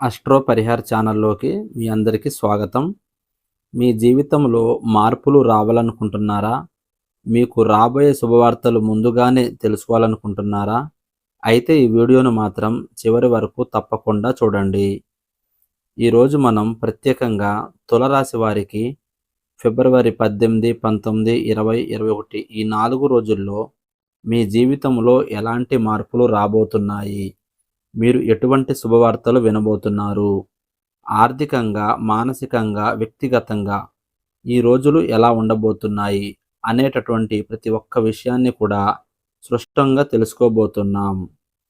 Astro Parihar ఛానల్లోకి మీ అందరికీ స్వాగతం. మీ జీవితంలో మార్పులు రావాలనుకుంటున్నారా? మీకు రాబోయే శుభవార్తలు ముందుగానే తెలుసుకోవాలనుకుంటున్నారా? అయితే ఈ వీడియోను మాత్రం చివరి వరకు తప్పకుండా చూడండి. ఈరోజు మనం ప్రత్యేకంగా తులరాశి వారికి ఫిబ్రవరి పద్దెనిమిది పంతొమ్మిది ఇరవై ఇరవై ఒకటి ఈ నాలుగు రోజుల్లో మీ జీవితంలో ఎలాంటి మార్పులు రాబోతున్నాయి? మీరు ఎటువంటి శుభవార్తలు వినబోతున్నారు? ఆర్థికంగా మానసికంగా వ్యక్తిగతంగా ఈ రోజులు ఎలా ఉండబోతున్నాయి అనేటటువంటి ప్రతి ఒక్క విషయాన్ని కూడా స్పష్టంగా తెలుసుకోబోతున్నాం.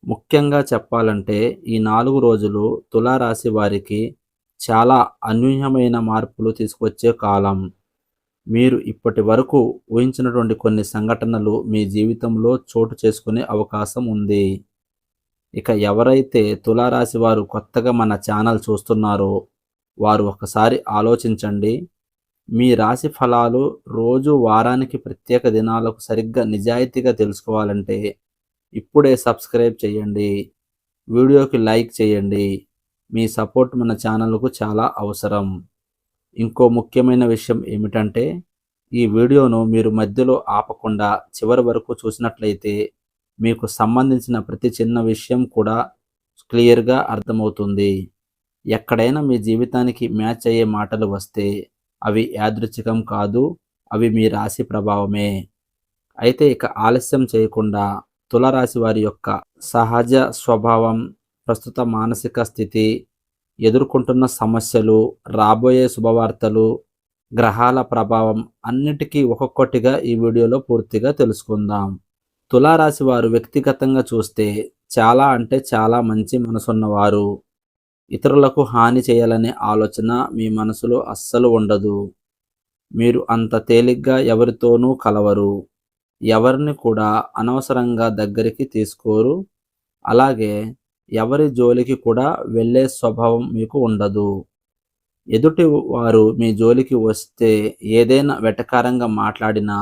ముఖ్యంగా చెప్పాలంటే ఈ నాలుగు రోజులు తులారాశి వారికి చాలా అన్యూహ్యమైన మార్పులు తీసుకొచ్చే కాలం. మీరు ఇప్పటి వరకు ఊహించినటువంటి కొన్ని సంఘటనలు మీ జీవితంలో చోటు చేసుకునే అవకాశం ఉంది. ఇక ఎవరైతే తులారాశి వారు కొత్తగా మన ఛానల్ చూస్తున్నారో వారు ఒకసారి ఆలోచించండి. మీ రాశి ఫలాలు రోజు వారానికి ప్రత్యేక దినాలకు సరిగ్గా నిజాయితీగా తెలుసుకోవాలంటే ఇప్పుడే సబ్స్క్రైబ్ చేయండి. వీడియోకి లైక్ చేయండి. మీ సపోర్ట్ మన ఛానల్కు చాలా అవసరం. ఇంకో ముఖ్యమైన విషయం ఏమిటంటే ఈ వీడియోను మీరు మధ్యలో ఆపకుండా చివరి వరకు చూసినట్లయితే మీకు సంబంధించిన ప్రతి చిన్న విషయం కూడా క్లియర్గా అర్థమవుతుంది. ఎక్కడైనా మీ జీవితానికి మ్యాచ్ అయ్యే మాటలు వస్తే అవి యాదృచ్ఛికం కాదు అవి మీ రాశి ప్రభావమే. అయితే ఇక ఆలస్యం చేయకుండా తులరాశి వారి యొక్క సహజ స్వభావం ప్రస్తుత మానసిక స్థితి ఎదుర్కొంటున్న సమస్యలు రాబోయే శుభవార్తలు గ్రహాల ప్రభావం అన్నిటికీ ఒక్కొక్కటిగా ఈ వీడియోలో పూర్తిగా తెలుసుకుందాం. తులారాశి వారు వ్యక్తిగతంగా చూస్తే చాలా అంటే చాలా మంచి మనసున్నవారు. ఇతరులకు హాని చేయాలనే ఆలోచన మీ మనసులో అస్సలు ఉండదు. మీరు అంత తేలిగ్గా ఎవరితోనూ కలవరు. ఎవరిని కూడా అనవసరంగా దగ్గరికి తీసుకోరు. అలాగే ఎవరి జోలికి కూడా వెళ్ళే స్వభావం మీకు ఉండదు. ఎదుటి వారు మీ జోలికి వస్తే ఏదైనా వెటకారంగా మాట్లాడినా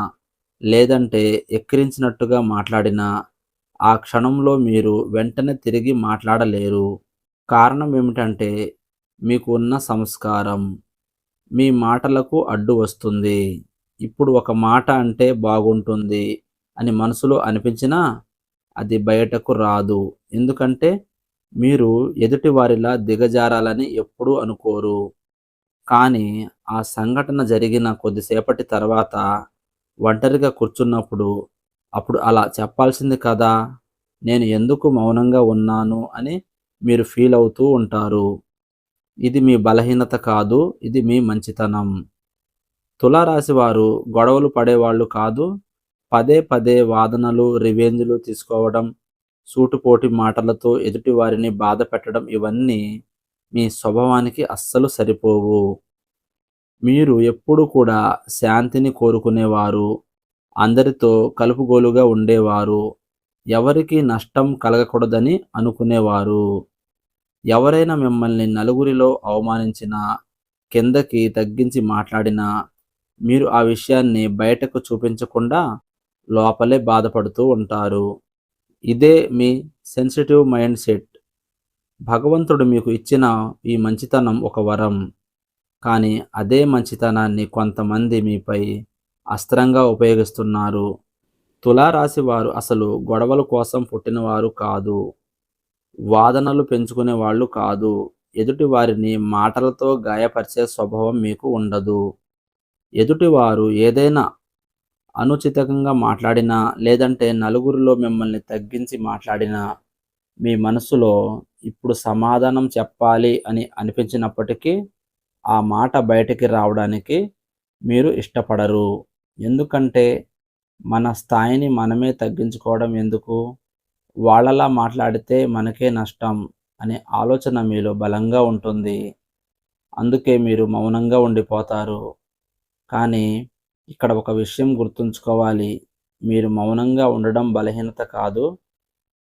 లేదంటే ఎక్కిరించినట్టుగా మాట్లాడినా ఆ క్షణంలో మీరు వెంటనే తిరిగి మాట్లాడలేరు. కారణం ఏమిటంటే మీకు ఉన్న సంస్కారం. మీ మాటలకు అడ్డు వస్తుంది. ఇప్పుడు ఒక మాట అంటే బాగుంటుంది అని మనసులో అనిపించినా అది బయటకు రాదు. ఎందుకంటే మీరు ఎదుటి వారిలా దిగజారాలని ఎప్పుడూ అనుకోరు. కానీ ఆ సంఘటన జరిగిన కొద్దిసేపటి తర్వాత ఒంటరిగా కూర్చున్నప్పుడు అప్పుడు అలా చెప్పాల్సింది కదా నేను ఎందుకు మౌనంగా ఉన్నాను అని మీరు ఫీల్ అవుతూ ఉంటారు. ఇది మీ బలహీనత కాదు ఇది మీ మంచితనం. తులారాశి వారు గొడవలు పడేవాళ్ళు కాదు పదే పదే వాదనలు రివెంజ్లు తీసుకోవడం సూటుపోటి మాటలతో ఎదుటి వారిని బాధ పెట్టడం ఇవన్నీ మీ స్వభావానికి అస్సలు సరిపోవు. మీరు ఎప్పుడు కూడా శాంతిని కోరుకునేవారు అందరితో కలుపుగోలుగా ఉండేవారు ఎవరికి నష్టం కలగకూడదని అనుకునేవారు. ఎవరైనా మిమ్మల్ని నలుగురిలో అవమానించినా కిందకి తగ్గించి మాట్లాడినా మీరు ఆ విషయాన్ని బయటకు చూపించకుండా లోపలే బాధపడుతూ ఉంటారు. ఇదే మీ సెన్సిటివ్ మైండ్ సెట్. భగవంతుడు మీకు ఇచ్చిన ఈ మంచితనం ఒక వరం. కానీ అదే మంచితనాన్ని కొంతమంది మీపై అస్త్రంగా ఉపయోగిస్తున్నారు. తులారాశి వారు అసలు గొడవల కోసం పుట్టినవారు కాదు. వాదనలు పెంచుకునే వాళ్ళు కాదు. ఎదుటి వారిని మాటలతో గాయపరిచే స్వభావం మీకు ఉండదు. ఎదుటివారు ఏదైనా అనుచితంగా మాట్లాడినా లేదంటే నలుగురిలో మిమ్మల్ని తగ్గించి మాట్లాడినా మీ మనసులో ఇప్పుడు సమాధానం చెప్పాలి అని అనిపించినప్పటికీ ఆ మాట బయటికి రావడానికి మీరు ఇష్టపడరు. ఎందుకంటే మన స్థాయిని మనమే తగ్గించుకోవడం ఎందుకు? వాళ్ళలా మాట్లాడితే మనకే నష్టం అనే ఆలోచన మీలో బలంగా ఉంటుంది. అందుకే మీరు మౌనంగా ఉండిపోతారు. కానీ ఇక్కడ ఒక విషయం గుర్తుంచుకోవాలి. మీరు మౌనంగా ఉండడం బలహీనత కాదు.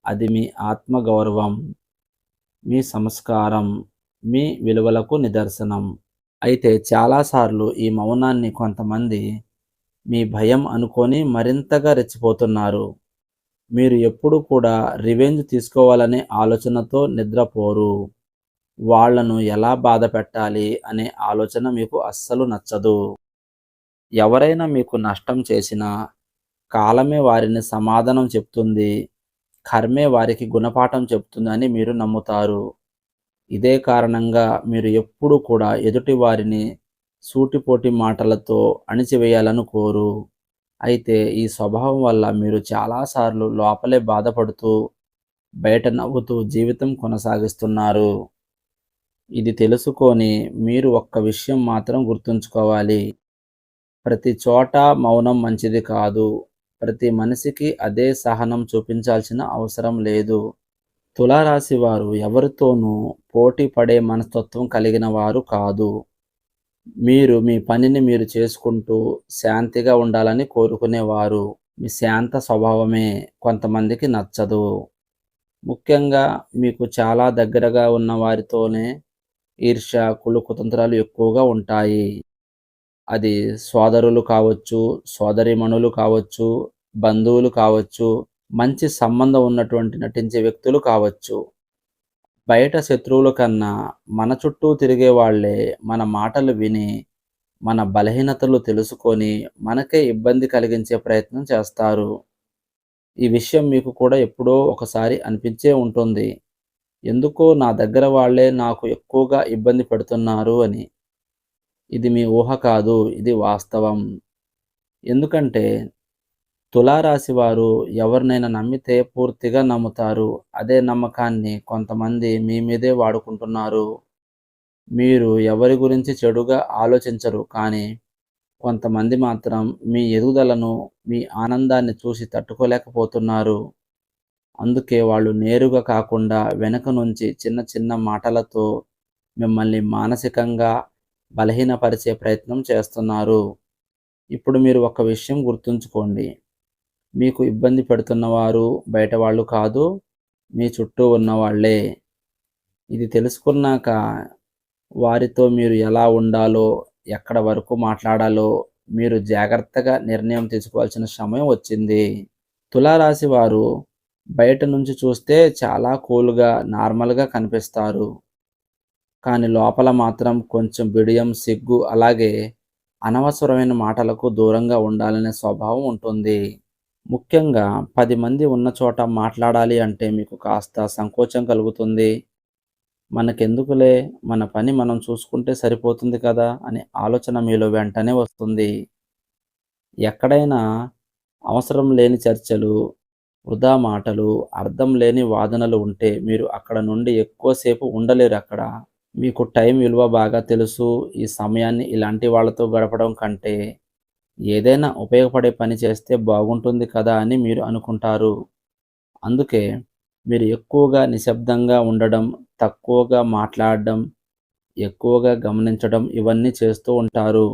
అది మీ ఆత్మగౌరవం మీ సంస్కారం మీ విలువలకు నిదర్శనం. అయితే చాలాసార్లు ఈ మౌనాన్ని కొంతమంది మీ భయం అనుకొని మరింతగా రెచ్చిపోతున్నారు. మీరు ఎప్పుడు కూడా రివెంజ్ తీసుకోవాలనే ఆలోచనతో నిద్రపోరు. వాళ్ళను ఎలా బాధ పెట్టాలి అనే ఆలోచన మీకు అస్సలు నచ్చదు. ఎవరైనా మీకు నష్టం చేసినా కాలమే వారిని సమాధానం చెప్తుంది. కర్మే వారికి గుణపాఠం చెప్తుందని మీరు నమ్ముతారు. ఇదే కారణంగా మీరు ఎప్పుడూ కూడా ఎదుటి వారిని సూటిపోటి మాటలతో అణిచివేయాలనుకోరు అయితే ఈ స్వభావం వల్ల మీరు చాలాసార్లు లోపలే బాధపడుతూ బయట నవ్వుతూ జీవితం కొనసాగిస్తున్నారు. ఇది తెలుసుకొని మీరు ఒక్క విషయం మాత్రం గుర్తుంచుకోవాలి. ప్రతి చోట మౌనం మంచిది కాదు. ప్రతి మనిషికి అదే సహనం చూపించాల్సిన అవసరం లేదు. తులారాశి వారు ఎవరితోనూ పోటీ పడే మనస్తత్వం కలిగిన వారు కాదు. మీరు మీ పనిని మీరు చేసుకుంటూ శాంతిగా ఉండాలని కోరుకునేవారు. మీ శాంత స్వభావమే కొంతమందికి నచ్చదు. ముఖ్యంగా మీకు చాలా దగ్గరగా ఉన్న వారితోనే ఈర్ష్య కులు కుతంత్రాలు ఎక్కువగా ఉంటాయి. అది సోదరులు కావచ్చు సోదరిమణులు కావచ్చు బంధువులు కావచ్చు మంచి సంబంధం ఉన్నటువంటి నటించే వ్యక్తులు కావచ్చు. బయట శత్రువుల కన్నా మన చుట్టూ తిరిగే వాళ్ళే మన మాటలు విని మన బలహీనతలు తెలుసుకొని మనకే ఇబ్బంది కలిగించే ప్రయత్నం చేస్తారు. ఈ విషయం మీకు కూడా ఎప్పుడో ఒకసారి అనిపించే ఉంటుంది. ఎందుకో నా దగ్గర వాళ్ళే నాకు ఎక్కువగా ఇబ్బంది పెడుతున్నారు అని. ఇది మీ ఊహ కాదు ఇది వాస్తవం. ఎందుకంటే తులారాశి వారు ఎవరినైనా నమ్మితే పూర్తిగా నమ్ముతారు. అదే నమ్మకాన్ని కొంతమంది మీ మీదే వాడుకుంటున్నారు. మీరు ఎవరి గురించి చెడుగా ఆలోచించరు కానీ కొంతమంది మాత్రం మీ ఎదుగుదలను మీ ఆనందాన్ని చూసి తట్టుకోలేకపోతున్నారు. అందుకే వాళ్ళు నేరుగా కాకుండా వెనుక నుంచి చిన్న చిన్న మాటలతో మిమ్మల్ని మానసికంగా బలహీనపరిచే ప్రయత్నం చేస్తున్నారు. ఇప్పుడు మీరు ఒక విషయం గుర్తుంచుకోండి. మీకు ఇబ్బంది పెడుతున్నవారు బయట వాళ్ళు కాదు మీ చుట్టూ ఉన్నవాళ్ళే. ఇది తెలుసుకున్నాక వారితో మీరు ఎలా ఉండాలో ఎక్కడ వరకు మాట్లాడాలో మీరు జాగ్రత్తగా నిర్ణయం తీసుకోవాల్సిన సమయం వచ్చింది. తులారాశి వారు బయట నుంచి చూస్తే చాలా కూల్గా నార్మల్గా కనిపిస్తారు. కానీ లోపల మాత్రం కొంచెం బిడియం సిగ్గు అలాగే అనవసరమైన మాటలకు దూరంగా ఉండాలనే స్వభావం ఉంటుంది. ముఖ్యంగా పది మంది ఉన్న చోట మాట్లాడాలి అంటే మీకు కాస్త సంకోచం కలుగుతుంది. మనకెందుకులే? మన పని మనం చూసుకుంటే సరిపోతుంది కదా? అనే ఆలోచన మీలో వెంటనే వస్తుంది. ఎక్కడైనా అవసరం లేని చర్చలు వృధా మాటలు అర్థం లేని వాదనలు ఉంటే మీరు అక్కడ నుండి ఎక్కువసేపు ఉండలేరు అక్కడ. మీకు టైం విలువ బాగా తెలుసు. ఈ సమయాన్ని ఇలాంటి వాళ్ళతో గడపడం కంటే ఏదైనా ఉపయోగపడే పని చేస్తే బాగుంటుంది కదా అని మీరు అనుకుంటారు. అందుకే మీరు ఎక్కువగా నిశ్శబ్దంగా ఉండడం తక్కువగా మాట్లాడడం ఎక్కువగా గమనించడం ఇవన్నీ చేస్తూ ఉంటారు.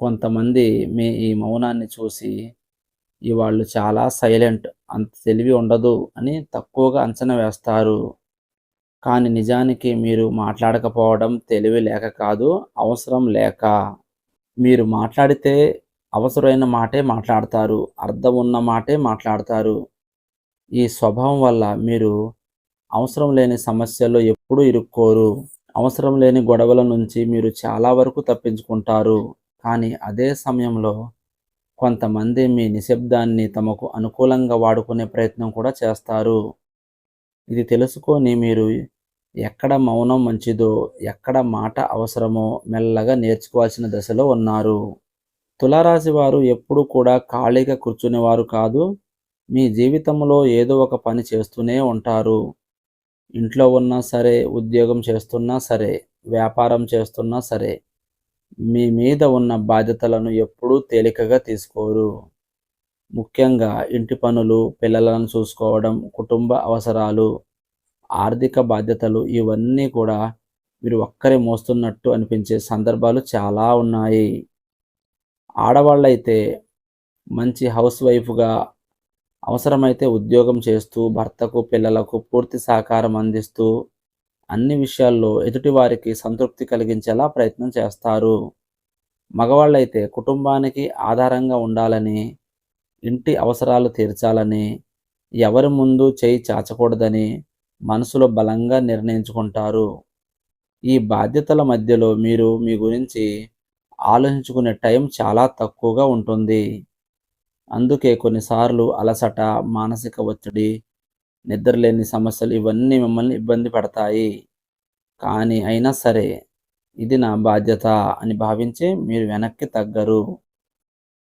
కొంతమంది మీ ఈ మౌనాన్ని చూసి ఈ వాళ్ళు చాలా సైలెంట్ అంత తెలివి ఉండదు అని తక్కువగా అంచనా వేస్తారు. కానీ నిజానికి మీరు మాట్లాడకపోవడం తెలివి లేక కాదు అవసరం లేక. మీరు మాట్లాడితే అవసరమైన మాటే మాట్లాడతారు అర్థం ఉన్న మాటే మాట్లాడతారు. ఈ స్వభావం వల్ల మీరు అవసరం లేని సమస్యల్లో ఎప్పుడూ ఇరుక్కోరు. అవసరం లేని గొడవల నుంచి మీరు చాలా వరకు తప్పించుకుంటారు. కానీ అదే సమయంలో కొంతమంది మీ నిశ్శబ్దాన్ని తమకు అనుకూలంగా వాడుకునే ప్రయత్నం కూడా చేస్తారు. ఇది తెలుసుకొని మీరు ఎక్కడ మౌనం మంచిదో ఎక్కడ మాట అవసరమో మెల్లగా నేర్చుకోవాల్సిన దశలో ఉన్నారు. తులారాశి వారు ఎప్పుడు కూడా ఖాళీగా కూర్చునేవారు కాదు. మీ జీవితంలో ఏదో ఒక పని చేస్తూనే ఉంటారు. ఇంట్లో ఉన్నా సరే ఉద్యోగం చేస్తున్నా సరే వ్యాపారం చేస్తున్నా సరే మీ మీద ఉన్న బాధ్యతలను ఎప్పుడూ తేలికగా తీసుకోరు. ముఖ్యంగా ఇంటి పనులు పిల్లలను చూసుకోవడం కుటుంబ అవసరాలు ఆర్థిక బాధ్యతలు ఇవన్నీ కూడా మీరు ఒక్కరే మోస్తున్నట్టు అనిపించే సందర్భాలు చాలా ఉన్నాయి. ఆడవాళ్ళైతే మంచి హౌస్ వైఫ్గా అవసరమైతే ఉద్యోగం చేస్తూ భర్తకు పిల్లలకు పూర్తి సహకారం అందిస్తూ అన్ని విషయాల్లో ఎదుటివారికి సంతృప్తి కలిగించేలా ప్రయత్నం చేస్తారు. మగవాళ్ళైతే కుటుంబానికి ఆధారంగా ఉండాలని ఇంటి అవసరాలు తీర్చాలని ఎవరి ముందు చేయి చాచకూడదని మనసులో బలంగా నిర్ణయించుకుంటారు. ఈ బాధ్యతల మధ్యలో మీరు మీ గురించి ఆలోచించుకునే టైం చాలా తక్కువగా ఉంటుంది. అందుకే కొన్నిసార్లు అలసట మానసిక ఒత్తిడి నిద్రలేని సమస్యలు ఇవన్నీ మిమ్మల్ని ఇబ్బంది పెడతాయి. కానీ అయినా సరే ఇది నా బాధ్యత అని భావించి మీరు వెనక్కి తగ్గరు.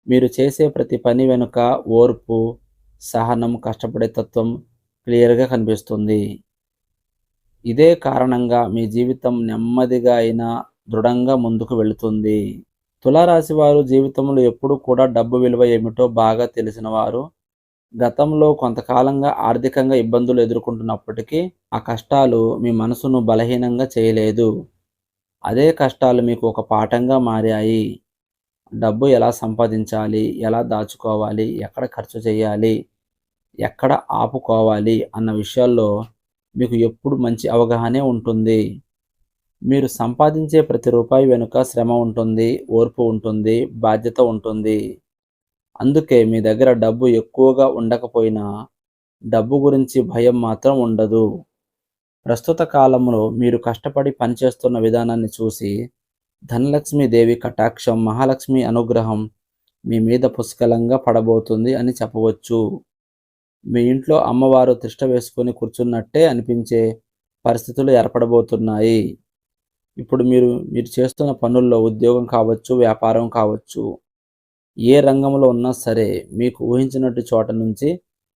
మీరు చేసే ప్రతి పని వెనుక ఓర్పు సహనం కష్టపడే తత్వం క్లియర్గా కనిపిస్తుంది. ఇదే కారణంగా మీ జీవితం నెమ్మదిగా అయినా దృఢంగా ముందుకు వెళుతుంది. తులారాశి వారు జీవితంలో ఎప్పుడు కూడా డబ్బు విలువ ఏమిటో బాగా తెలిసిన వారు గతంలో కొంతకాలంగా ఆర్థికంగా ఇబ్బందులు ఎదుర్కొంటున్నప్పటికీ ఆ కష్టాలు మీ మనసును బలహీనంగా చేయలేదు. అదే కష్టాలు మీకు ఒక పాఠంగా మారాయి. డబ్బు ఎలా సంపాదించాలి ఎలా దాచుకోవాలి ఎక్కడ ఖర్చు చేయాలి ఎక్కడ ఆపుకోవాలి అన్న విషయాల్లో మీకు ఎప్పుడు మంచి అవగాహనే ఉంటుంది. మీరు సంపాదించే ప్రతి రూపాయి వెనుక శ్రమ ఉంటుంది ఓర్పు ఉంటుంది బాధ్యత ఉంటుంది. అందుకే మీ దగ్గర డబ్బు ఎక్కువగా ఉండకపోయినా డబ్బు గురించి భయం మాత్రం ఉండదు. ప్రస్తుత కాలంలో మీరు కష్టపడి పనిచేస్తున్న విధానాన్ని చూసి ధనలక్ష్మి దేవి కటాక్షం మహాలక్ష్మి అనుగ్రహం మీ మీద పుష్కలంగా పడబోతుంది అని చెప్పవచ్చు. మీ ఇంట్లో అమ్మవారు తిష్ట వేసుకొని కూర్చున్నట్టే అనిపించే పరిస్థితులు ఏర్పడబోతున్నాయి. ఇప్పుడు మీరు మీరు చేస్తున్న పనుల్లో ఉద్యోగం కావచ్చు వ్యాపారం కావచ్చు ఏ రంగంలో ఉన్నా సరే మీకు ఊహించినట్టు చోట నుంచి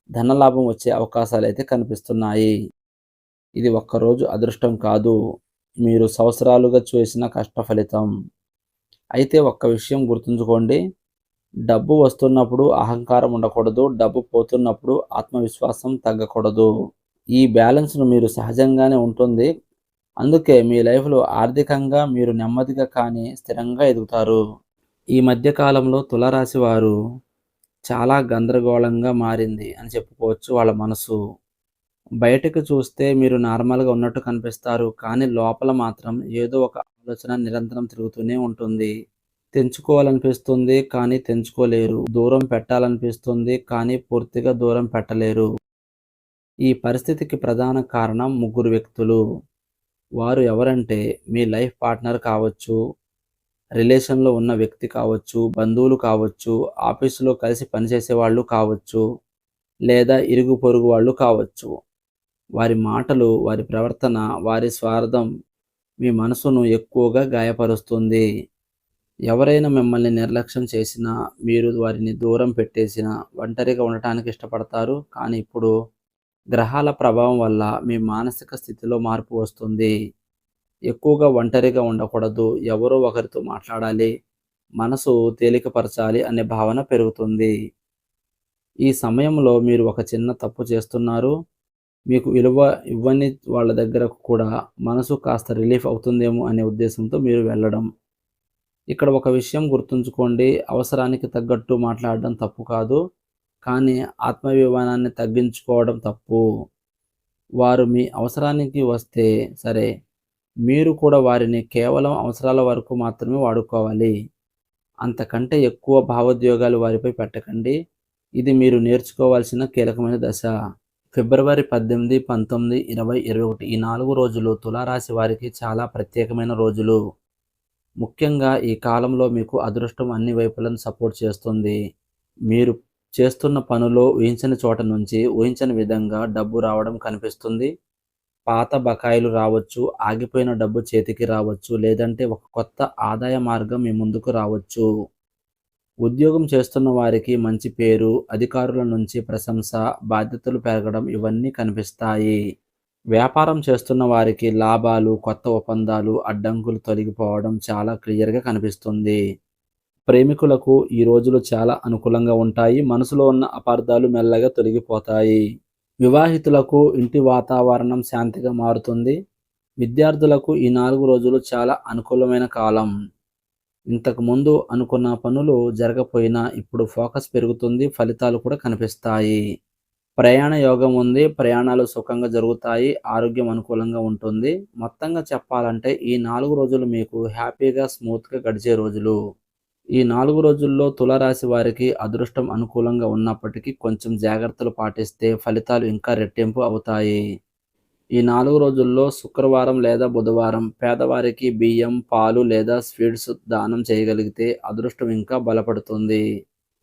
ధనలాభం వచ్చే అవకాశాలు అయితే కనిపిస్తున్నాయి. ఇది ఒక్కరోజు అదృష్టం కాదు. మీరు సంవత్సరాలుగా చేసిన కష్ట ఫలితం. అయితే ఒక్క విషయం గుర్తుంచుకోండి. డబ్బు వస్తున్నప్పుడు అహంకారం ఉండకూడదు డబ్బు పోతున్నప్పుడు ఆత్మవిశ్వాసం తగ్గకూడదు. ఈ బ్యాలెన్స్ను మీరు సహజంగానే ఉంటుంది. అందుకే మీ లైఫ్లో ఆర్థికంగా మీరు నెమ్మదిగా కానీ స్థిరంగా ఎదుగుతారు. ఈ మధ్య కాలంలో తులరాశి వారు చాలా గందరగోళంగా మారింది అని చెప్పుకోవచ్చు వాళ్ళ మనసు. బయటకు చూస్తే మీరు నార్మల్గా ఉన్నట్టు కనిపిస్తారు కానీ లోపల మాత్రం ఏదో ఒక ఆలోచన నిరంతరం తిరుగుతూనే ఉంటుంది. తెంచుకోవాలనిపిస్తుంది కానీ తెంచుకోలేరు. దూరం పెట్టాలనిపిస్తుంది కానీ పూర్తిగా దూరం పెట్టలేరు. ఈ పరిస్థితికి ప్రధాన కారణం ముగ్గురు వ్యక్తులు. వారు ఎవరంటే మీ లైఫ్ పార్ట్నర్ కావచ్చు రిలేషన్లో ఉన్న వ్యక్తి కావచ్చు బంధువులు కావచ్చు ఆఫీసులో కలిసి పనిచేసే వాళ్ళు కావచ్చు లేదా ఇరుగు పొరుగు వాళ్ళు కావచ్చు. వారి మాటలు వారి ప్రవర్తన వారి స్వార్థం మీ మనసును ఎక్కువగా గాయపరుస్తుంది. ఎవరైనా మిమ్మల్ని నిర్లక్ష్యం చేసినా మీరు వారిని దూరం పెట్టేసినా ఒంటరిగా ఉండటానికి ఇష్టపడతారు. కానీ ఇప్పుడు గ్రహాల ప్రభావం వల్ల మీ మానసిక స్థితిలో మార్పు వస్తుంది. ఎక్కువగా ఒంటరిగా ఉండకూడదు. ఎవరో ఒకరితో మాట్లాడాలి. మనసు తేలికపరచాలి అనే భావన పెరుగుతుంది. ఈ సమయంలో మీరు ఒక చిన్న తప్పు చేస్తున్నారు. మీకు విలువ ఇవ్వని వాళ్ళ దగ్గర కూడా మనసు కాస్త రిలీఫ్ అవుతుందేమో అనే ఉద్దేశంతో మీరు వెళ్ళడం. ఇక్కడ ఒక విషయం గుర్తుంచుకోండి. అవసరానికి తగ్గట్టు మాట్లాడడం తప్పు కాదు. కానీ ఆత్మాభిమానాన్ని తగ్గించుకోవడం తప్పు. వారు మీ అవసరానికి వస్తే సరే మీరు కూడా వారిని కేవలం అవసరాల వరకు మాత్రమే వాడుకోవాలి. అంతకంటే ఎక్కువ భావోద్యోగాలు వారిపై పెట్టకండి. ఇది మీరు నేర్చుకోవాల్సిన కీలకమైన దశ. ఫిబ్రవరి పద్దెనిమిది పంతొమ్మిది ఇరవై ఇరవై ఒకటి ఈ నాలుగు రోజులు తులారాశి వారికి చాలా ప్రత్యేకమైన రోజులు. ముఖ్యంగా ఈ కాలంలో మీకు అదృష్టం అన్ని వైపులను సపోర్ట్ చేస్తుంది. మీరు చేస్తున్న పనులో ఊహించని చోట నుంచి ఊహించని విధంగా డబ్బు రావడం కనిపిస్తుంది. పాత బకాయిలు రావచ్చు ఆగిపోయిన డబ్బు చేతికి రావచ్చు లేదంటే ఒక కొత్త ఆదాయ మార్గం మీ ముందుకు రావచ్చు. ఉద్యోగం చేస్తున్న వారికి మంచి పేరు అధికారుల నుంచి ప్రశంస బాధ్యతలు పెరగడం ఇవన్నీ కనిపిస్తాయి. వ్యాపారం చేస్తున్న వారికి లాభాలు కొత్త ఒప్పందాలు అడ్డంకులు తొలగిపోవడం చాలా క్లియర్గా కనిపిస్తుంది. ప్రేమికులకు ఈ రోజులు చాలా అనుకూలంగా ఉంటాయి. మనసులో ఉన్న అపార్థాలు మెల్లగా తొలగిపోతాయి. వివాహితులకు ఇంటి వాతావరణం శాంతిగా మారుతుంది. విద్యార్థులకు ఈ నాలుగు రోజులు చాలా అనుకూలమైన కాలం. ఇంతకు ముందు అనుకున్న పనులు జరగపోయినా ఇప్పుడు ఫోకస్ పెరుగుతుంది ఫలితాలు కూడా కనిపిస్తాయి. ప్రయాణ యోగం ఉంది ప్రయాణాలు సుఖంగా జరుగుతాయి ఆరోగ్యం అనుకూలంగా ఉంటుంది. మొత్తంగా చెప్పాలంటే ఈ నాలుగు రోజులు మీకు హ్యాపీగా స్మూత్గా గడిచే రోజులు. ఈ నాలుగు రోజుల్లో తులరాశి వారికి అదృష్టం అనుకూలంగా ఉన్నప్పటికీ కొంచెం జాగ్రత్తలు పాటిస్తే ఫలితాలు ఇంకా రెట్టింపు అవుతాయి. ఈ నాలుగు రోజుల్లో శుక్రవారం లేదా బుధవారం పేదవారికి బియ్యం పాలు లేదా స్వీట్స్ దానం చేయగలిగితే అదృష్టం ఇంకా బలపడుతుంది.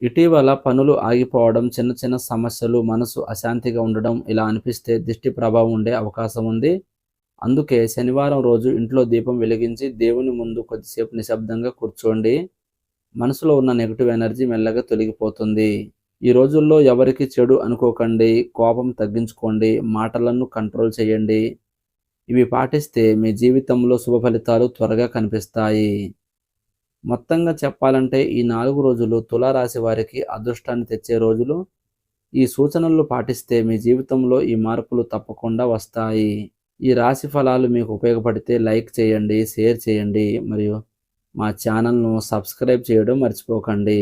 ఇటీవల పనులు ఆగిపోవడం చిన్న చిన్న సమస్యలు మనసు అశాంతిగా ఉండడం ఇలా అనిపిస్తే దిష్టి ప్రభావం ఉండే అవకాశం ఉంది. అందుకే శనివారం రోజు ఇంట్లో దీపం వెలిగించి దేవుని ముందు కొద్దిసేపు నిశ్శబ్దంగా కూర్చోండి. మనసులో ఉన్న నెగిటివ్ ఎనర్జీ మెల్లగా తొలగిపోతుంది. ఈ రోజుల్లో ఎవరికి చెడు అనుకోకండి కోపం తగ్గించుకోండి మాటలను కంట్రోల్ చేయండి. ఇవి పాటిస్తే మీ జీవితంలో శుభ ఫలితాలు త్వరగా కనిపిస్తాయి. మొత్తంగా చెప్పాలంటే ఈ నాలుగు రోజులు తులారాశి వారికి అదృష్టాన్ని తెచ్చే రోజులు ఈ సూచనలు పాటిస్తే మీ జీవితంలో ఈ మార్పులు తప్పకుండా వస్తాయి. ఈ రాశి ఫలాలు మీకు ఉపయోగపడితే లైక్ చేయండి షేర్ చేయండి మరియు మా ఛానల్ను సబ్స్క్రైబ్ చేయడం మర్చిపోకండి.